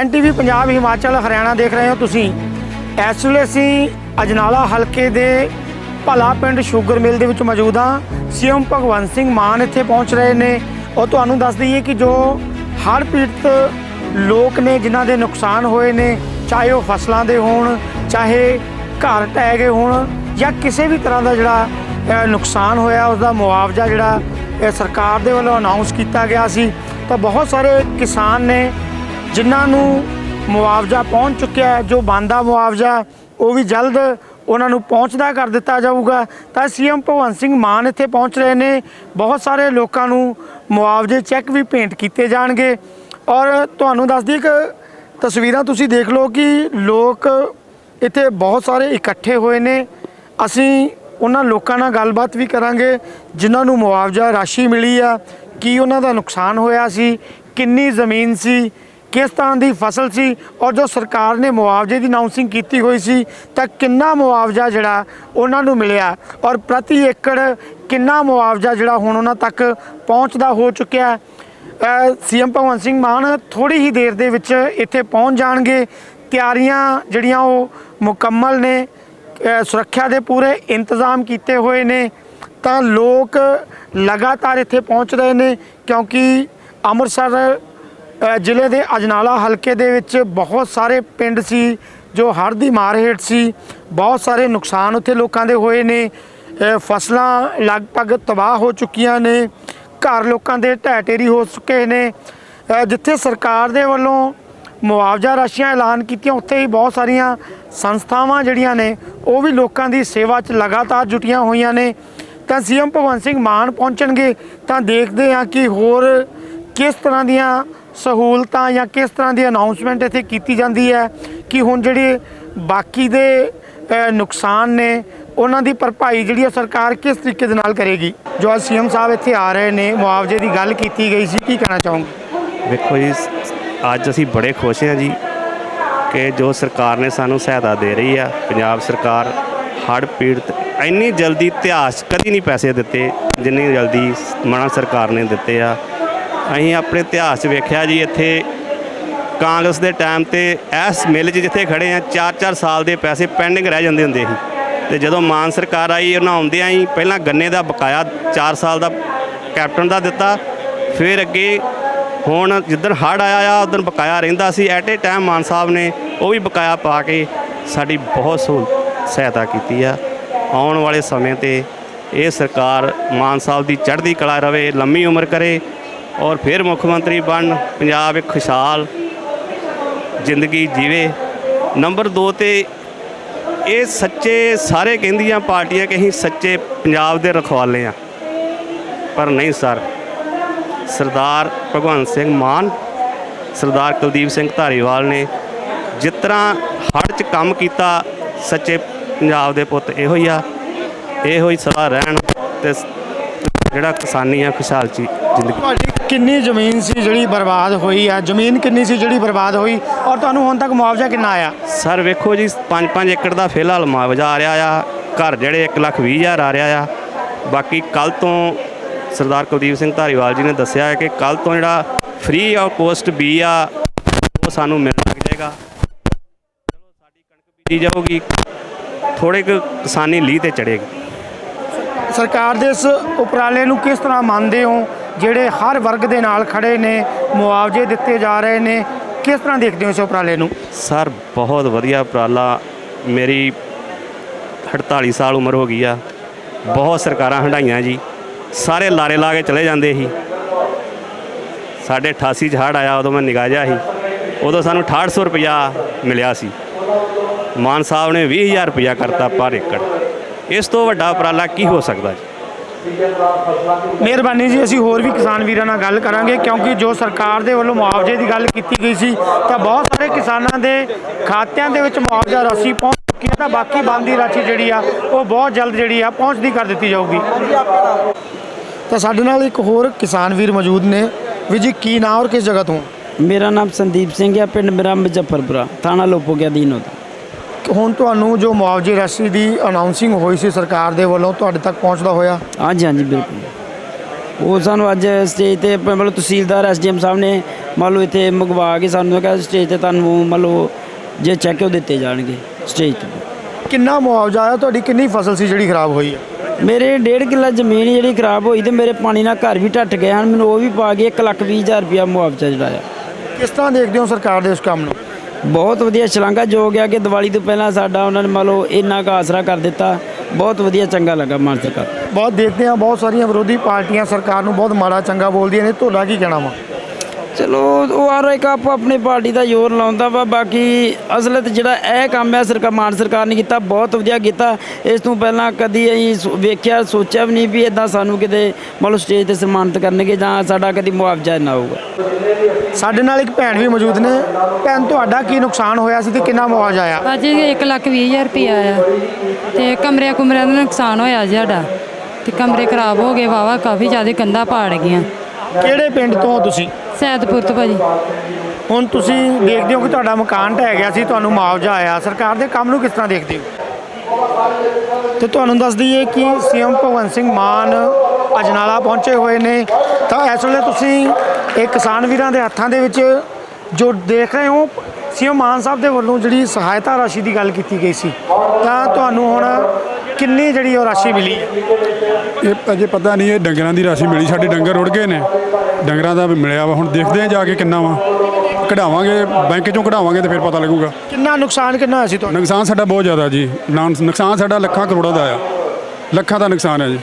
ਐਨਟੀਵੀ ਪੰਜਾਬ ਹਿਮਾਚਲ ਹਰਿਆਣਾ ਦੇਖ ਰਹੇ ਹੋ ਤੁਸੀਂ। ਇਸ ਵੇਲੇ ਅਸੀਂ ਅਜਨਾਲਾ ਹਲਕੇ ਦੇ ਭਲਾ ਪਿੰਡ ਸ਼ੂਗਰ ਮਿਲ ਦੇ ਵਿੱਚ ਮੌਜੂਦ ਹਾਂ। ਸੀਐਮ ਭਗਵੰਤ ਸਿੰਘ ਮਾਨ ਇੱਥੇ ਪਹੁੰਚ ਰਹੇ ਨੇ। ਉਹ ਤੁਹਾਨੂੰ ਦੱਸ ਦਈਏ ਕਿ ਜੋ ਹੜ੍ਹ ਪੀੜਤ ਲੋਕ ਨੇ, ਜਿਨ੍ਹਾਂ ਦੇ ਨੁਕਸਾਨ ਹੋਏ ਨੇ, ਚਾਹੇ ਉਹ ਫਸਲਾਂ ਦੇ ਹੋਣ, ਚਾਹੇ ਘਰ ਢਹਿ ਗਏ ਹੋਣ, ਜਾਂ ਕਿਸੇ ਵੀ ਤਰ੍ਹਾਂ ਦਾ ਜਿਹੜਾ ਨੁਕਸਾਨ ਹੋਇਆ ਉਸ ਦਾ ਮੁਆਵਜ਼ਾ ਜਿਹੜਾ ਸਰਕਾਰ ਦੇ ਵੱਲੋਂ ਅਨਾਉਂਸ ਕੀਤਾ ਗਿਆ ਸੀ। ਤਾਂ ਬਹੁਤ ਸਾਰੇ ਕਿਸਾਨ ਨੇ ਜਿਨ੍ਹਾਂ ਨੂੰ ਮੁਆਵਜ਼ਾ ਪਹੁੰਚ ਚੁੱਕਿਆ ਹੈ, ਜੋ ਬੰਦਾ ਮੁਆਵਜ਼ਾ ਉਹ ਵੀ ਜਲਦ ਉਹਨਾਂ ਨੂੰ ਪਹੁੰਚਦਾ ਕਰ ਦਿੱਤਾ ਜਾਊਗਾ। ਤਾਂ ਸੀਐਮ ਭਗਵੰਤ ਸਿੰਘ ਮਾਨ ਇੱਥੇ ਪਹੁੰਚ ਰਹੇ ਨੇ। ਬਹੁਤ ਸਾਰੇ ਲੋਕਾਂ ਨੂੰ ਮੁਆਵਜ਼ੇ ਚੈੱਕ ਵੀ ਭੇਂਟ ਕੀਤੇ ਜਾਣਗੇ। ਔਰ ਤੁਹਾਨੂੰ ਦੱਸ ਦਈਏ ਕਿ ਤਸਵੀਰਾਂ ਤੁਸੀਂ ਦੇਖ ਲਓ ਕਿ ਲੋਕ ਇੱਥੇ ਬਹੁਤ ਸਾਰੇ ਇਕੱਠੇ ਹੋਏ ਨੇ। ਅਸੀਂ ਉਹਨਾਂ ਲੋਕਾਂ ਨਾਲ ਗੱਲਬਾਤ ਵੀ ਕਰਾਂਗੇ, ਜਿਨ੍ਹਾਂ ਨੂੰ ਮੁਆਵਜ਼ਾ ਰਾਸ਼ੀ ਮਿਲੀ ਆ। ਕੀ ਉਹਨਾਂ ਦਾ ਨੁਕਸਾਨ ਹੋਇਆ ਸੀ? ਕਿੰਨੀ ਜ਼ਮੀਨ ਸੀ? ਕਿਸ ਤਰ੍ਹਾਂ ਦੀ ਫਸਲ ਸੀ ਔਰ ਜੋ ਸਰਕਾਰ ਨੇ ਮੁਆਵਜ਼ੇ ਦੀ ਅਨਾਉਂਸਿੰਗ ਕੀਤੀ ਹੋਈ ਸੀ, ਤਾਂ ਕਿੰਨਾ ਮੁਆਵਜ਼ਾ ਜਿਹੜਾ ਉਹਨਾਂ ਨੂੰ ਮਿਲਿਆ ਔਰ ਪ੍ਰਤੀ ਏਕੜ ਕਿੰਨਾ ਮੁਆਵਜ਼ਾ ਜਿਹੜਾ ਹੁਣ ਉਹਨਾਂ ਤੱਕ ਪਹੁੰਚਦਾ ਹੋ ਚੁੱਕਿਆ ਹੈ? ਸੀਐਮ ਭਗਵੰਤ ਸਿੰਘ ਮਾਨ ਥੋੜੀ ਹੀ ਦੇਰ ਦੇ ਵਿੱਚ ਇੱਥੇ ਪਹੁੰਚ ਜਾਣਗੇ। ਤਿਆਰੀਆਂ ਜਿਹੜੀਆਂ ਉਹ ਮੁਕੰਮਲ ਨੇ ਸੁਰੱਖਿਆ ਦੇ ਪੂਰੇ ਇੰਤਜ਼ਾਮ ਕੀਤੇ ਹੋਏ ਨੇ, ਤਾਂ ਲੋਕ ਲਗਾਤਾਰ ਇੱਥੇ ਪਹੁੰਚ ਰਹੇ ਨੇ ਕਿਉਂਕਿ ਅੰਮ੍ਰਿਤਸਰ ਜ਼ਿਲ੍ਹੇ ਦੇ ਅਜਨਾਲਾ ਹਲਕੇ ਦੇ ਵਿੱਚ ਬਹੁਤ ਸਾਰੇ ਪਿੰਡ ਸੀ, ਜੋ ਹੜ੍ਹ ਦੀ ਮਾਰ ਹੇਠ ਸੀ। ਬਹੁਤ ਸਾਰੇ ਨੁਕਸਾਨ ਉੱਥੇ ਲੋਕਾਂ ਦੇ ਹੋਏ ਨੇ। ਫਸਲਾਂ ਲਗਭਗ ਤਬਾਹ ਹੋ ਚੁੱਕੀਆਂ ਨੇ। ਘਰ ਲੋਕਾਂ ਦੇ ਢਹਿ ਢੇਰੀ ਹੋ ਚੁੱਕੇ ਨੇ। ਜਿੱਥੇ ਸਰਕਾਰ ਦੇ ਵੱਲੋਂ ਮੁਆਵਜ਼ਾ ਰਾਸ਼ੀਆਂ ਐਲਾਨ ਕੀਤੀਆਂ, ਉੱਥੇ ਹੀ ਬਹੁਤ ਸਾਰੀਆਂ ਸੰਸਥਾਵਾਂ ਜਿਹੜੀਆਂ ਨੇ, ਉਹ ਵੀ ਲੋਕਾਂ ਦੀ ਸੇਵਾ 'ਚ ਲਗਾਤਾਰ ਜੁਟੀਆਂ ਹੋਈਆਂ ਨੇ। ਤਾਂ ਸੀਐਮ ਭਗਵੰਤ ਸਿੰਘ ਮਾਨ ਪਹੁੰਚਣਗੇ, ਤਾਂ ਦੇਖਦੇ ਹਾਂ ਕਿ ਹੋਰ ਕਿਸ ਤਰ੍ਹਾਂ ਦੀਆਂ ਸਹੂਲਤਾਂ ਜਾਂ ਕਿਸ ਤਰ੍ਹਾਂ ਦੀ ਅਨਾਉਂਸਮੈਂਟ ਇੱਥੇ ਕੀਤੀ ਜਾਂਦੀ ਹੈ ਕਿ ਹੁਣ ਜਿਹੜੇ ਬਾਕੀ ਦੇ ਨੁਕਸਾਨ ਨੇ, ਉਹਨਾਂ ਦੀ ਭਰਪਾਈ ਜਿਹੜੀ ਹੈ ਸਰਕਾਰ ਕਿਸ ਤਰੀਕੇ ਦੇ ਨਾਲ ਕਰੇਗੀ? ਜੋ ਅੱਜ ਸੀਐਮ ਸਾਹਿਬ ਇੱਥੇ ਆ ਰਹੇ ਨੇ, ਮੁਆਵਜ਼ੇ ਦੀ ਗੱਲ ਕੀਤੀ ਗਈ ਸੀ, ਕੀ ਕਹਿਣਾ ਚਾਹੋਗੇ? ਵੇਖੋ ਜੀ ਅੱਜ ਅਸੀਂ ਬੜੇ ਖੁਸ਼ ਹਾਂ ਜੀ ਕਿ ਜੋ ਸਰਕਾਰ ਨੇ ਸਾਨੂੰ ਸਹਾਇਤਾ ਦੇ ਰਹੀ ਆ, ਪੰਜਾਬ ਸਰਕਾਰ ਹੜ੍ਹ ਪੀੜਤ ਇੰਨੀ ਜਲਦੀ ਇਤਿਹਾਸ 'ਚ ਕਦੀ ਨਹੀਂ ਪੈਸੇ ਦਿੱਤੇ ਜਿੰਨੀ ਜਲਦੀ ਮਾਣਾ ਸਰਕਾਰ ਨੇ ਦਿੱਤੇ ਆ। ਅਸੀਂ ਆਪਣੇ ਇਤਿਹਾਸ 'ਚ ਵੇਖਿਆ ਜੀ, ਇੱਥੇ ਕਾਂਗਰਸ ਦੇ ਟਾਈਮ ਤੇ ਇਸ ਮਿਲ 'ਚ ਜਿੱਥੇ ਖੜੇ ਆ 4-4 ਸਾਲ ਦੇ ਪੈਸੇ ਪੈਂਡਿੰਗ ਰਹਿ ਜਾਂਦੇ ਹੁੰਦੇ ਸੀ। ਤੇ ਜਦੋਂ ਮਾਨ ਸਰਕਾਰ ਆਈ, ਉਹਨਾਂ ਆਉਂਦਿਆਂ ਹੀ ਪਹਿਲਾਂ ਗੰਨੇ ਦਾ ਬਕਾਇਆ 4 ਸਾਲ ਦਾ ਕੈਪਟਨ ਦਾ ਦਿੱਤਾ। ਫਿਰ ਅੱਗੇ ਹੁਣ ਜਿੱਦਣ ਹੜ ਆਇਆ ਆ, ਉਦੋਂ ਬਕਾਇਆ ਰਹਿੰਦਾ ਸੀ। ਐਟ ਏ ਟਾਈਮ ਮਾਨ ਸਾਹਿਬ ਨੇ ਉਹ ਵੀ ਬਕਾਇਆ ਪਾ ਕੇ ਸਾਡੀ ਬਹੁਤ ਸਹੂਲਤ ਸਹਾਇਤਾ ਕੀਤੀ ਆ। ਆਉਣ ਵਾਲੇ ਸਮੇਂ ਤੇ ਇਹ ਸਰਕਾਰ ਮਾਨ ਸਾਹਿਬ ਦੀ ਚੜ੍ਹਦੀ ਕਲਾ ਰਵੇ, ਲੰਮੀ ਉਮਰ ਕਰੇ ਔਰ ਫਿਰ ਮੁੱਖ ਮੰਤਰੀ ਬਣ ਪੰਜਾਬ ਇੱਕ ਖੁਸ਼ਹਾਲ ਜ਼ਿੰਦਗੀ ਜੀਵੇ। ਨੰਬਰ 2 ਤੇ ਇਹ ਸੱਚੇ ਸਾਰੇ ਕਹਿੰਦੀਆਂ ਪਾਰਟੀਆਂ ਕਿ ਅਸੀਂ ਸੱਚੇ ਪੰਜਾਬ ਦੇ ਰਖਵਾਲੇ ਆ ਪਰ ਨਹੀਂ ਸਰ, ਸਰਦਾਰ ਭਗਵੰਤ ਸਿੰਘ ਮਾਨ, ਸਰਦਾਰ ਕੁਲਦੀਪ ਸਿੰਘ ਧਾਰੀਵਾਲ ਨੇ ਜਿਸ ਤਰ੍ਹਾਂ ਹੜ੍ਹ 'ਚ ਕੰਮ ਕੀਤਾ, ਸੱਚੇ ਪੰਜਾਬ ਦੇ ਪੁੱਤ ਇਹੋ ਹੀ ਆ। ਇਹੋ ਹੀ ਸਦਾ ਰਹਿਣ ਤੇ ਜਿਹੜਾ ਕਿਸਾਨੀ ਆ ਖੁਸ਼ਹਾਲ ਚ ਜ਼ਿੰਦਗੀ। ਤੁਹਾਡੀ ਕਿੰਨੀ ਜ਼ਮੀਨ ਸੀ ਜਿਹੜੀ ਬਰਬਾਦ ਹੋਈ ਆ? ਜ਼ਮੀਨ ਕਿੰਨੀ ਸੀ ਜਿਹੜੀ ਬਰਬਾਦ ਹੋਈ? ਔਰ ਤੁਹਾਨੂੰ ਹੁਣ ਤੱਕ ਮੁਆਵਜ਼ਾ ਕਿੰਨਾ ਆਇਆ? ਸਰ ਵੇਖੋ ਜੀ 5-5 ਏਕੜ ਦਾ ਫਿਲਹਾਲ ਮੁਆਵਜ਼ਾ ਆ ਰਿਹਾ ਆ। ਘਰ ਜਿਹੜੇ 1 ਲੱਖ 20 ਹਜ਼ਾਰ ਆ ਰਿਹਾ ਆ। ਬਾਕੀ ਕੱਲ ਤੋਂ ਸਰਦਾਰ ਕੁਲਦੀਪ ਸਿੰਘ ਧਾਰੀਵਾਲ ਜੀ ਨੇ ਦੱਸਿਆ ਹੈ ਕਿ ਕੱਲ ਤੋਂ ਜਿਹੜਾ ਫ੍ਰੀ ਆਫ ਕੋਸਟ ਬੀ ਆ ਉਹ ਸਾਨੂੰ ਮਿਲ ਲੱਗ ਜਾਏਗਾ। ਚਲੋ ਸਾਡੀ ਕਣਕ ਬੀਜੀ ਜਾਊਗੀ। ਥੋੜੇ ਕੁ ਕਿਸਾਨੀ ਲੀਹ ਤੇ ਚੜੇਗੀ ਸਰਕਾਰ ਦੇ ਇਸ ਉਪਰਾਲੇ ਨੂੰ ਕਿਸ ਤਰ੍ਹਾਂ ਮੰਨਦੇ ਹੋ? ਜਿਹੜੇ ਹਰ ਵਰਗ ਦੇ ਨਾਲ ਖੜੇ ਨੇ, ਮੁਆਵਜ਼ੇ ਦਿੱਤੇ ਜਾ ਰਹੇ ਨੇ, ਕਿਸ ਤਰ੍ਹਾਂ ਦੇਖਦੇ ਹੋ ਇਸ ਉਪਰਾਲੇ ਨੂੰ? ਸਰ, ਬਹੁਤ ਵਧੀਆ ਉਪਰਾਲਾ। ਮੇਰੀ 48 ਸਾਲ ਉਮਰ ਹੋ ਗਈ ਆ। ਬਹੁਤ ਸਰਕਾਰਾਂ ਹੰਡਾਈਆਂ ਜੀ। ਸਾਰੇ ਲਾਰੇ ਲਾ ਕੇ ਚਲੇ ਜਾਂਦੇ ਸੀ। ਸਾਡੇ 88 ਚ ਹੜ੍ਹ ਆਇਆ ਉਦੋਂ ਮੈਂ ਨਿਗਾਹ ਸੀ। ਉਦੋਂ ਸਾਨੂੰ 6800 ਰੁਪਇਆ ਮਿਲਿਆ ਸੀ। ਮਾਨ ਸਾਹਿਬ ਨੇ 20000 ਰੁਪਇਆ ਕਰਤਾ ਪਰ ਏਕੜ। ਇਸ ਤੋਂ ਵੱਡਾ ਉਪਰਾਲਾ ਕੀ ਹੋ ਸਕਦਾ ਜੀ? ਮਿਹਰਬਾਨੀ ਜੀ ਅਸੀਂ ਹੋਰ ਵੀ ਕਿਸਾਨ ਵੀਰਾਂ ਨਾਲ ਗੱਲ ਕਰਾਂਗੇ ਕਿਉਂਕਿ ਜੋ ਸਰਕਾਰ ਦੇ ਵੱਲੋਂ ਮੁਆਵਜ਼ੇ ਦੀ ਗੱਲ ਕੀਤੀ ਗਈ ਸੀ ਤਾਂ ਬਹੁਤ ਸਾਰੇ ਕਿਸਾਨਾਂ ਦੇ ਖਾਤਿਆਂ ਦੇ ਵਿੱਚ ਮੁਆਵਜ਼ਾ ਰਾਸ਼ੀ ਪਹੁੰਚ ਚੁੱਕੀ ਹੈ ਤਾਂ ਬਾਕੀ ਬਣਦੀ ਰਾਸ਼ੀ ਜਿਹੜੀ ਆ ਉਹ ਬਹੁਤ ਜਲਦ ਜਿਹੜੀ ਆ ਪਹੁੰਚਦੀ ਕਰ ਦਿੱਤੀ ਜਾਊਗੀ। ਤਾਂ ਸਾਡੇ ਨਾਲ ਇੱਕ ਹੋਰ ਕਿਸਾਨ ਵੀਰ ਮੌਜੂਦ ਨੇ। ਵੀ ਜੀ ਕੀ ਨਾਂ ਔਰ ਕਿਸ ਜਗ੍ਹਾ ਤੋਂ? ਮੇਰਾ ਨਾਮ ਸੰਦੀਪ ਸਿੰਘ ਹੈ ਪਿੰਡ ਮੇਰਾ ਮੁਜ਼ੱਫਰਪੁਰਾ ਥਾਣਾ ਲੋਪੋਕਿਆ ਦੀਨ ਉਹਦਾ ਹੁਣ ਤੁਹਾਨੂੰ ਜੋ ਮੁਆਵਜ਼ੇ ਰਾਸ਼ੀ ਦੀ ਅਨਾਉਂਸਿੰਗ ਹੋਈ ਸੀ ਸਰਕਾਰ ਦੇ ਵੱਲੋਂ ਤੁਹਾਡੇ ਤੱਕ ਪਹੁੰਚਦਾ ਹੋਇਆ? ਹਾਂਜੀ ਹਾਂਜੀ ਬਿਲਕੁਲ। ਉਹ ਸਾਨੂੰ ਅੱਜ ਸਟੇਜ ਤੇ ਮਤਲਬ ਤਹਿਸੀਲਦਾਰ ਐਸਡੀਐਮ ਸਾਹਿਬ ਨੇ ਮੰਨ ਲਓ ਇੱਥੇ ਮੰਗਵਾ ਕੇ ਸਾਨੂੰ ਕਹਿੰਦਾ ਸਟੇਜ ਤੇ ਤੁਹਾਨੂੰ ਮੰਨ ਲਓ ਜੇ ਚੈੱਕ ਉਹ ਦਿੱਤੇ ਜਾਣਗੇ ਸਟੇਜ ਤੇ। ਕਿੰਨਾ ਮੁਆਵਜ਼ਾ ਆਇਆ? ਤੁਹਾਡੀ ਕਿੰਨੀ ਫਸਲ ਸੀ ਜਿਹੜੀ ਖਰਾਬ ਹੋਈ ਹੈ? ਮੇਰੇ ਡੇਢ ਕਿੱਲਾ ਜ਼ਮੀਨ ਜਿਹੜੀ ਖਰਾਬ ਹੋਈ ਤੇ ਮੇਰੇ ਪਾਣੀ ਨਾਲ ਘਰ ਵੀ ਢੱਟ ਗਏ ਹਨ। ਮੈਨੂੰ ਉਹ ਵੀ ਪਾ ਕੇ 1 ਲੱਖ ਵੀਹ ਹਜ਼ਾਰ ਰੁਪਇਆ ਮੁਆਵਜ਼ਾ ਜਿਹੜਾ ਆ। ਕਿਸ ਤਰ੍ਹਾਂ ਦੇਖਦੇ ਹੋ ਸਰਕਾਰ ਦੇ ਇਸ ਕੰਮ ਨੂੰ? ਬਹੁਤ ਵਧੀਆ ਸ਼ਲਾਘਾ ਜੋ ਗਿਆ ਕਿ ਦੀਵਾਲੀ ਤੋਂ ਪਹਿਲਾਂ ਸਾਡਾ ਉਹਨਾਂ ਨੇ ਮੰਨ ਲਓ ਇੰਨਾ ਕੁ ਆਸਰਾ ਕਰ ਦਿੱਤਾ। ਬਹੁਤ ਵਧੀਆ ਚੰਗਾ ਲੱਗਾ ਮਾਨ ਸਰਕਾਰ। ਬਹੁਤ ਦੇਖਦੇ ਹਾਂ ਬਹੁਤ ਸਾਰੀਆਂ ਵਿਰੋਧੀ ਪਾਰਟੀਆਂ ਸਰਕਾਰ ਨੂੰ ਬਹੁਤ ਮਾੜਾ ਚੰਗਾ ਬੋਲਦੀਆਂ ਨੇ ਤੁਹਾਡਾ ਕੀ ਕਹਿਣਾ ਵਾ? ਚਲੋ ਉਹ ਹਰ ਇੱਕ ਆਪੋ ਆਪਣੀ ਪਾਰਟੀ ਦਾ ਜ਼ੋਰ ਲਾਉਂਦਾ ਵਾ ਬਾਕੀ ਅਸਲਤ ਜਿਹੜਾ ਇਹ ਕੰਮ ਹੈ ਸਰਕਾਰ ਮਾਨ ਸਰਕਾਰ ਨੇ ਕੀਤਾ ਬਹੁਤ ਵਧੀਆ ਕੀਤਾ। ਇਸ ਤੋਂ ਪਹਿਲਾਂ ਕਦੀ ਅਸੀਂ ਵੇਖਿਆ ਸੋਚਿਆ ਵੀ ਨਹੀਂ ਵੀ ਇਦਾਂ ਸਾਨੂੰ ਕਿਤੇ ਮੰਨ ਲਓ ਸਟੇਜ ਤੇ ਸਨਮਾਨਿਤ ਕਰਨਗੇ ਜਾਂ ਸਾਡਾ ਕਦੀ ਮੁਆਵਜ਼ਾ ਨਾ ਹੋਊਗਾ। ਸਾਡੇ ਨਾਲ ਇੱਕ ਭੈਣ ਵੀ ਮੌਜੂਦ ਨੇ। ਭੈਣ ਤੁਹਾਡਾ ਕੀ ਨੁਕਸਾਨ ਹੋਇਆ ਸੀ ਤੇ ਕਿੰਨਾ ਮੁਆਵਜ਼ਾ ਆਇਆ? ਭਾਜੀ 1 ਲੱਖ ਵੀਹ ਹਜ਼ਾਰ ਰੁਪਇਆ ਆਇਆ। ਤੇ ਕਮਰਿਆਂ ਕੁਮਰਿਆਂ ਦਾ ਨੁਕਸਾਨ ਹੋਇਆ ਜੀ ਸਾਡਾ। ਤੇ ਕਮਰੇ ਖਰਾਬ ਹੋ ਗਏ ਵਾਵਾ ਕਾਫੀ ਜ਼ਿਆਦਾ ਕੰਧਾਂ ਪਾੜ ਗਈਆਂ। ਕਿਹੜੇ ਪਿੰਡ ਤੋਂ ਤੁਸੀਂ? ਸੈਦਪੁਰ ਤੋਂ ਭਾਜੀ। ਹੁਣ ਤੁਸੀਂ ਦੇਖਦੇ ਹੋ ਕਿ ਤੁਹਾਡਾ ਮਕਾਨ ਢਹਿ ਗਿਆ ਸੀ ਤੁਹਾਨੂੰ ਮੁਆਵਜ਼ਾ ਆਇਆ। ਸਰਕਾਰ ਦੇ ਕੰਮ ਨੂੰ ਕਿਸ ਤਰ੍ਹਾਂ ਦੇਖਦੇ ਹੋ? ਤੇ ਤੁਹਾਨੂੰ ਦੱਸ ਦਈਏ ਕਿ ਸੀਐਮ ਭਗਵੰਤ ਸਿੰਘ ਮਾਨ ਅਜਨਾਲਾ ਪਹੁੰਚੇ ਹੋਏ ਨੇ। ਤਾਂ ਇਸ ਵੇਲੇ ਤੁਸੀਂ ਇਹ ਕਿਸਾਨ ਵੀਰਾਂ ਦੇ ਹੱਥਾਂ ਦੇ ਵਿੱਚ ਜੋ ਦੇਖ ਰਹੇ ਹੋ ਸੀਐਮ ਮਾਨ ਸਾਹਿਬ ਦੇ ਵੱਲੋਂ ਜਿਹੜੀ ਸਹਾਇਤਾ ਰਾਸ਼ੀ ਦੀ ਗੱਲ ਕੀਤੀ ਗਈ ਸੀ ਤਾਂ ਤੁਹਾਨੂੰ ਹੁਣ ਕਿੰਨੀ ਜਿਹੜੀ ਉਹ ਰਾਸ਼ੀ ਮਿਲੀ ਇਹ ਅਜੇ ਪਤਾ ਨਹੀਂ ਇਹ ਡੰਗਰਾਂ ਦੀ ਰਾਸ਼ੀ ਮਿਲੀ ਸਾਡੇ ਡੰਗਰ ਰੁੜ ਗਏ ਨੇ। ਡੰਗਰਾਂ ਦਾ ਮਿਲਿਆ ਵਾ ਹੁਣ ਦੇਖਦੇ ਆ ਜਾ ਕੇ ਕਿੰਨਾ ਵਾ। ਕਢਾਵਾਂਗੇ ਬੈਂਕ ਚੋਂ ਕਢਾਵਾਂਗੇ ਤੇ ਫਿਰ ਪਤਾ ਲੱਗੂਗਾ। ਕਿੰਨਾ ਨੁਕਸਾਨ ਕਿੰਨਾ ਹੋਇਆ ਸੀ ਤੁਹਾਨੂੰ ਨੁਕਸਾਨ ਸਾਡਾ ਬਹੁਤ ਜ਼ਿਆਦਾ ਜੀ। ਨੁਕਸਾਨ ਸਾਡਾ ਲੱਖਾਂ ਕਰੋੜਾਂ ਦਾ ਆ। ਲੱਖਾਂ ਦਾ ਨੁਕਸਾਨ ਹੈ ਜੀ।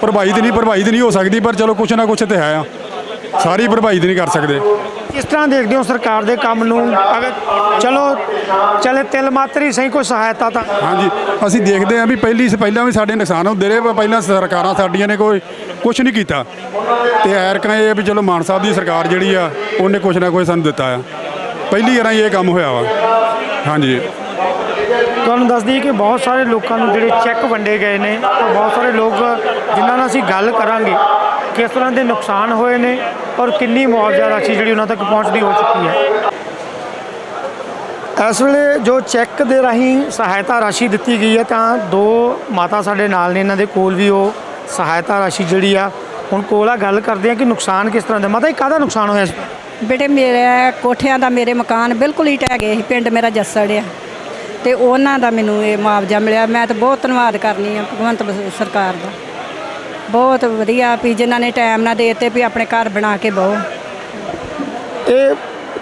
ਭਰਪਾਈ ਤੇ ਨਹੀਂ ਭਰਪਾਈ ਤੇ ਨਹੀਂ ਹੋ ਸਕਦੀ ਪਰ ਚਲੋ ਕੁਛ ਨਾ ਕੁਛ ਤੇ ਹੈ ਆ। ਸਾਰੀ ਭਰਪਾਈ ਤੇ ਨਹੀਂ ਕਰ ਸਕਦੇ। ਕਿਸ ਤਰ੍ਹਾਂ ਦੇਖਦੇ ਹੋ ਸਰਕਾਰ ਦੇ ਕੰਮ ਨੂੰ? ਅਗਰ ਚਲੋ ਚਲੇ ਤਿਲ ਮਾਤਰੀ ਸਹੀ ਕੋਈ ਸਹਾਇਤਾ ਤਾਂ ਹਾਂਜੀ ਅਸੀਂ ਦੇਖਦੇ ਹਾਂ ਵੀ ਪਹਿਲੀ ਪਹਿਲਾਂ ਵੀ ਸਾਡੇ ਨੁਕਸਾਨ ਹੁੰਦੇ ਰਹੇ ਪਰ ਪਹਿਲਾਂ ਸਰਕਾਰਾਂ ਸਾਡੀਆਂ ਨੇ ਕੋਈ ਕੁਛ ਨਹੀਂ ਕੀਤਾ। ਤੇ ਐਰਕਾਂ ਇਹ ਵੀ ਚਲੋ ਮਾਨ ਸਾਹਿਬ ਦੀ ਸਰਕਾਰ ਜਿਹੜੀ ਆ ਉਹਨੇ ਕੁਛ ਨਾ ਕੁਛ ਸਾਨੂੰ ਦਿੱਤਾ ਆ। ਪਹਿਲੀ ਵਾਰ ਇਹ ਕੰਮ ਹੋਇਆ ਵਾ। ਹਾਂਜੀ। ਤੁਹਾਨੂੰ ਦੱਸ ਦਈਏ ਕਿ ਬਹੁਤ ਸਾਰੇ ਲੋਕਾਂ ਨੂੰ ਜਿਹੜੇ ਚੈੱਕ ਵੰਡੇ ਗਏ ਨੇ ਤਾਂ ਬਹੁਤ ਸਾਰੇ ਲੋਕ ਜਿਨ੍ਹਾਂ ਨਾਲ ਅਸੀਂ ਗੱਲ ਕਰਾਂਗੇ ਕਿਸ ਤਰ੍ਹਾਂ ਦੇ ਨੁਕਸਾਨ ਹੋਏ ਨੇ ਔਰ ਕਿੰਨੀ ਮੁਆਵਜ਼ਾ ਰਾਸ਼ੀ ਜਿਹੜੀ ਉਹਨਾਂ ਤੱਕ ਪਹੁੰਚਦੀ ਹੋ ਚੁੱਕੀ ਹੈ। ਇਸ ਵੇਲੇ ਜੋ ਚੈੱਕ ਦੇ ਰਾਹੀਂ ਸਹਾਇਤਾ ਰਾਸ਼ੀ ਦਿੱਤੀ ਗਈ ਹੈ ਤਾਂ ਦੋ ਮਾਤਾ ਸਾਡੇ ਨਾਲ ਨੇ ਇਹਨਾਂ ਦੇ ਕੋਲ ਵੀ ਉਹ ਸਹਾਇਤਾ ਰਾਸ਼ੀ ਜਿਹੜੀ ਆ ਹੁਣ ਕੋਲ ਆ ਗੱਲ ਕਰਦੇ ਆ ਕਿ ਨੁਕਸਾਨ ਕਿਸ ਤਰ੍ਹਾਂ ਦਾ ਮਾਤਾ ਇਹ ਕਾਹਦਾ ਨੁਕਸਾਨ ਹੋਇਆ ਸੀ ਬੇਟੇ ਮੇਰੇ ਕੋਠਿਆਂ ਦਾ ਮੇਰੇ ਮਕਾਨ ਬਿਲਕੁਲ ਹੀ ਢਹਿ ਗਏ ਸੀ ਪਿੰਡ ਮੇਰਾ ਜੱਸੜ ਆ। ਤੇ ਉਹਨਾਂ ਦਾ ਮੈਨੂੰ ਇਹ ਮੁਆਵਜ਼ਾ ਮਿਲਿਆ ਮੈਂ ਤਾਂ ਬਹੁਤ ਧੰਨਵਾਦ ਕਰਨੀ ਆ ਭਗਵੰਤ ਸਰਕਾਰ ਦਾ। ਬਹੁਤ ਵਧੀਆ ਵੀ ਜਿਨ੍ਹਾਂ ਨੇ ਟਾਈਮ ਨਾਲ ਦੇ ਦਿੱਤੇ ਵੀ ਆਪਣੇ ਘਰ ਬਣਾ ਕੇ ਬਹੁ। ਇਹ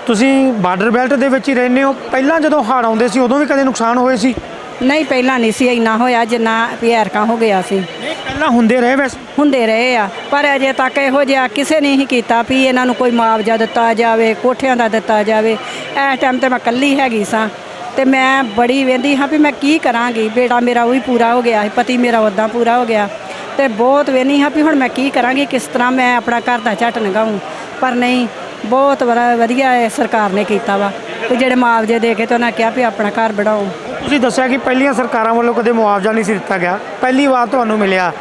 ਤੁਸੀਂ ਬਾਰਡਰ ਬੈਲਟ ਦੇ ਵਿੱਚ ਹੀ ਰਹਿੰਦੇ ਹੋ? ਪਹਿਲਾਂ ਜਦੋਂ ਹੜ੍ਹ ਆਉਂਦੇ ਸੀ ਉਦੋਂ ਵੀ ਕਦੇ ਨੁਕਸਾਨ ਹੋਏ ਸੀ? ਨਹੀਂ ਪਹਿਲਾਂ ਨਹੀਂ ਸੀ ਇੰਨਾ ਹੋਇਆ ਜਿੰਨਾ ਵੀ ਐਰਕਾਂ ਹੋ ਗਿਆ ਸੀ। ਨਹੀਂ ਪਹਿਲਾਂ ਹੁੰਦੇ ਰਹੇ ਵੈਸੇ? ਹੁੰਦੇ ਰਹੇ ਆ ਪਰ ਅਜੇ ਤੱਕ ਇਹੋ ਜਿਹਾ ਕਿਸੇ ਨੇ ਹੀ ਕੀਤਾ ਵੀ ਇਹਨਾਂ ਨੂੰ ਕੋਈ ਮੁਆਵਜ਼ਾ ਦਿੱਤਾ ਜਾਵੇ ਕੋਠਿਆਂ ਦਾ ਦਿੱਤਾ ਜਾਵੇ। ਇਸ ਟਾਈਮ ਤੇ ਮੈਂ ਇਕੱਲੀ ਹੈਗੀ ਸਾਂ ਤੇ ਮੈਂ ਬੜੀ ਵੇਂਦੀ ਹਾਂ ਵੀ ਮੈਂ ਕੀ ਕਰਾਂਗੀ? ਬੇਟਾ ਮੇਰਾ ਉਹ ਵੀ ਪੂਰਾ ਹੋ ਗਿਆ ਸੀ ਪਤੀ ਮੇਰਾ ਉਦਾਂ ਪੂਰਾ ਹੋ ਗਿਆ। ਤੇ ਬਹੁਤ ਵੇਂਦੀ ਹਾਂ ਵੀ ਹੁਣ ਮੈਂ ਕੀ ਕਰਾਂਗੀ ਕਿਸ ਤਰ੍ਹਾਂ ਮੈਂ ਆਪਣਾ ਘਰ ਦਾ ਝੱਟ ਨਗਾਉਂ ਪਰ ਨਹੀਂ ਬਹੁਤ ਵਧੀਆ ਸਰਕਾਰ ਨੇ ਕੀਤਾ ਵਾ। ਤੇ ਜਿਹੜੇ ਮੁਆਵਜ਼ੇ ਦੇ ਕੇ ਤੇ ਉਹਨਾਂ ਕਿਹਾ ਵੀ ਆਪਣਾ ਘਰ ਬਣਾਓ। ਤੁਸੀਂ ਦੱਸਿਆ ਕਿ ਪਹਿਲੀਆਂ ਸਰਕਾਰਾਂ ਵੱਲੋਂ ਕਦੇ ਮੁਆਵਜ਼ਾ ਨਹੀਂ ਸੀ ਦਿੱਤਾ ਗਿਆ। ਪਹਿਲੀ ਵਾਰ ਤੁਹਾਨੂੰ ਮਿਲਿਆ।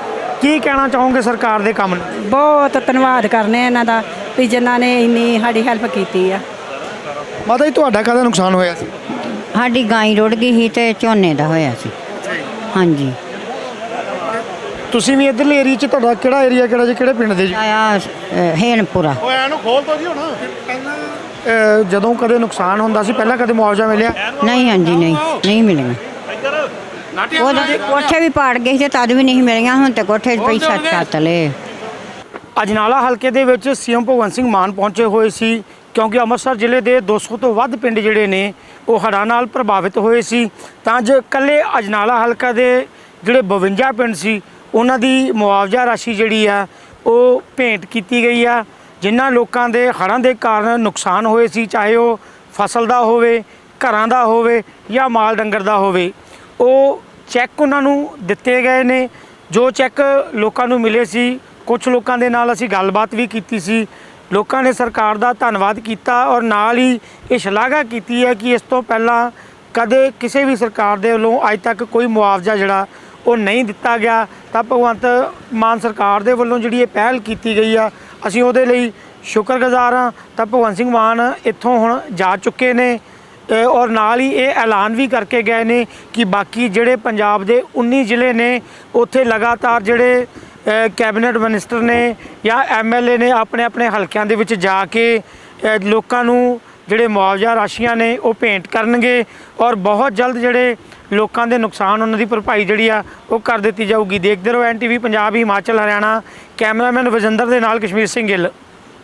ਕੀ ਕਹਿਣਾ ਚਾਹੋਗੇ ਸਰਕਾਰ ਦੇ ਕੰਮ ਨੂੰ? ਬਹੁਤ ਧੰਨਵਾਦ ਕਰਨੇ ਇਹਨਾਂ ਦਾ ਵੀ ਜਿਨ੍ਹਾਂ ਨੇ ਇੰਨੀ ਸਾਡੀ ਹੈਲਪ ਕੀਤੀ ਆ। ਮਾਤਾ ਜੀ ਤੁਹਾਡਾ ਕਾਹਦਾ ਨੁਕਸਾਨ ਹੋਇਆ ਸੀ? ਸਾਡੀ ਗਾਂ ਰੁੜ ਗਈ ਸੀ ਤੇ ਝੋਨੇ ਦਾ ਹੋਇਆ ਸੀ। ਹਾਂਜੀ। ਤੁਸੀਂ ਵੀ ਇਧਰਲੇ ਏਰੀਆ 'ਚ ਤੁਹਾਡਾ ਕਿਹੜਾ ਏਰੀਆ ਕਿਹੜਾ ਜੀ ਕਿਹੜੇ ਪਿੰਡ ਦੇ ਜੀ? ਆਇਆ ਹੇਨਪੁਰਾ। ਓਏ ਇਹਨੂੰ ਖੋਲ ਦੋ ਜੀ ਹੁਣ ਪਹਿਲਾਂ ਜਦੋਂ ਕਦੇ ਨੁਕਸਾਨ ਹੁੰਦਾ ਸੀ ਪਹਿਲਾਂ ਕਦੇ ਮੁਆਵਜ਼ਾ ਮਿਲਿਆ? ਨਹੀਂ ਹਾਂਜੀ ਨਹੀਂ ਨਹੀਂ ਮਿਲੀਆਂ। ਉਹਦਾ ਕੋਠੇ ਵੀ ਪਾੜ ਗਏ ਸੀ ਤੇ ਤਦ ਵੀ ਨਹੀਂ ਮਿਲੀਆਂ ਹੁਣ ਤੇ ਕੋਠੇ 'ਚ ਪੈਸਾ ਛੱਤ ਲਏ ਅਜਨਾਲਾ ਹਲਕੇ ਦੇ ਵਿੱਚ ਸੀਐਮ ਭਗਵੰਤ ਸਿੰਘ ਮਾਨ ਪਹੁੰਚੇ ਹੋਏ ਸੀ ਕਿਉਂਕਿ ਅੰਮ੍ਰਿਤਸਰ ਜ਼ਿਲ੍ਹੇ ਦੇ 200 ਤੋਂ ਵੱਧ ਪਿੰਡ ਜਿਹੜੇ ਨੇ ਉਹ ਹੜ੍ਹਾਂ ਨਾਲ ਪ੍ਰਭਾਵਿਤ ਹੋਏ ਸੀ। ਤਾਂ ਅੱਜ ਇਕੱਲੇ ਅਜਨਾਲਾ ਹਲਕਾ ਦੇ ਜਿਹੜੇ 52 ਪਿੰਡ ਸੀ ਉਹਨਾਂ ਦੀ ਮੁਆਵਜ਼ਾ ਰਾਸ਼ੀ ਜਿਹੜੀ ਆ, ਉਹ ਭੇਂਟ ਕੀਤੀ ਗਈ ਆ। ਜਿਨ੍ਹਾਂ ਲੋਕਾਂ ਦੇ ਹੜ੍ਹਾਂ ਦੇ ਕਾਰਨ ਨੁਕਸਾਨ ਹੋਏ ਸੀ, ਚਾਹੇ ਉਹ ਫਸਲ ਦਾ ਹੋਵੇ, ਘਰਾਂ ਦਾ ਹੋਵੇ ਜਾਂ ਮਾਲ ਡੰਗਰ ਦਾ ਹੋਵੇ, ਉਹ ਚੈੱਕ ਉਹਨਾਂ ਨੂੰ ਦਿੱਤੇ ਗਏ ਨੇ। ਜੋ ਚੈੱਕ ਲੋਕਾਂ ਨੂੰ ਮਿਲੇ ਸੀ ਕੁਝ ਲੋਕਾਂ ਦੇ ਨਾਲ ਅਸੀਂ ਗੱਲਬਾਤ ਵੀ ਕੀਤੀ ਸੀ। ਲੋਕਾਂ ਨੇ ਸਰਕਾਰ ਦਾ ਧੰਨਵਾਦ ਕੀਤਾ ਔਰ ਨਾਲ ਹੀ ਇਹ ਸ਼ਲਾਘਾ ਕੀਤੀ ਹੈ ਕਿ ਇਸ ਤੋਂ ਪਹਿਲਾਂ ਕਦੇ ਕਿਸੇ ਵੀ ਸਰਕਾਰ ਦੇ ਵੱਲੋਂ ਅੱਜ ਤੱਕ ਕੋਈ ਮੁਆਵਜ਼ਾ ਜਿਹੜਾ, ਉਹ ਨਹੀਂ ਦਿੱਤਾ ਗਿਆ। ਤਾਂ ਭਗਵੰਤ ਮਾਨ ਸਰਕਾਰ ਦੇ ਵੱਲੋਂ ਜਿਹੜੀ ਇਹ ਪਹਿਲ ਕੀਤੀ ਗਈ ਆ, ਅਸੀਂ ਉਹਦੇ ਲਈ ਸ਼ੁਕਰਗੁਜ਼ਾਰ ਹਾਂ। ਤਾਂ ਭਗਵੰਤ ਸਿੰਘ ਮਾਨ ਇੱਥੋਂ ਹੁਣ ਜਾ ਚੁੱਕੇ ਨੇ ਔਰ ਨਾਲ ਹੀ ਇਹ ਐਲਾਨ ਵੀ ਕਰਕੇ ਗਏ ਨੇ ਕਿ ਬਾਕੀ ਜਿਹੜੇ ਪੰਜਾਬ ਦੇ 19 ਜ਼ਿਲ੍ਹੇ ਨੇ, ਉੱਥੇ ਲਗਾਤਾਰ ਜਿਹੜੇ ਕੈਬਨਿਟ ਮਿਨਿਸਟਰ ਨੇ ਜਾਂ ਐਮਐਲਏ ਨੇ ਆਪਣੇ ਆਪਣੇ ਹਲਕਿਆਂ ਦੇ ਵਿੱਚ ਜਾ ਕੇ ਲੋਕਾਂ ਨੂੰ ਜਿਹੜੇ ਮੁਆਵਜ਼ਾ ਰਾਸ਼ੀਆਂ ਨੇ ਉਹ ਭੇਂਟ ਕਰਨਗੇ ਔਰ ਬਹੁਤ ਜਲਦ ਜਿਹੜੇ ਲੋਕਾਂ ਦੇ ਨੁਕਸਾਨ, ਉਹਨਾਂ ਦੀ ਭਰਪਾਈ ਜਿਹੜੀ ਆ, ਉਹ ਕਰ ਦਿੱਤੀ ਜਾਊਗੀ। ਦੇਖਦੇ ਰਹੋ ਐਨਟੀਵੀ ਪੰਜਾਬ, ਹਿਮਾਚਲ, ਹਰਿਆਣਾ। ਕੈਮਰਾਮੈਨ ਵਜਿੰਦਰ ਦੇ ਨਾਲ ਕਸ਼ਮੀਰ ਸਿੰਘ ਗਿੱਲ।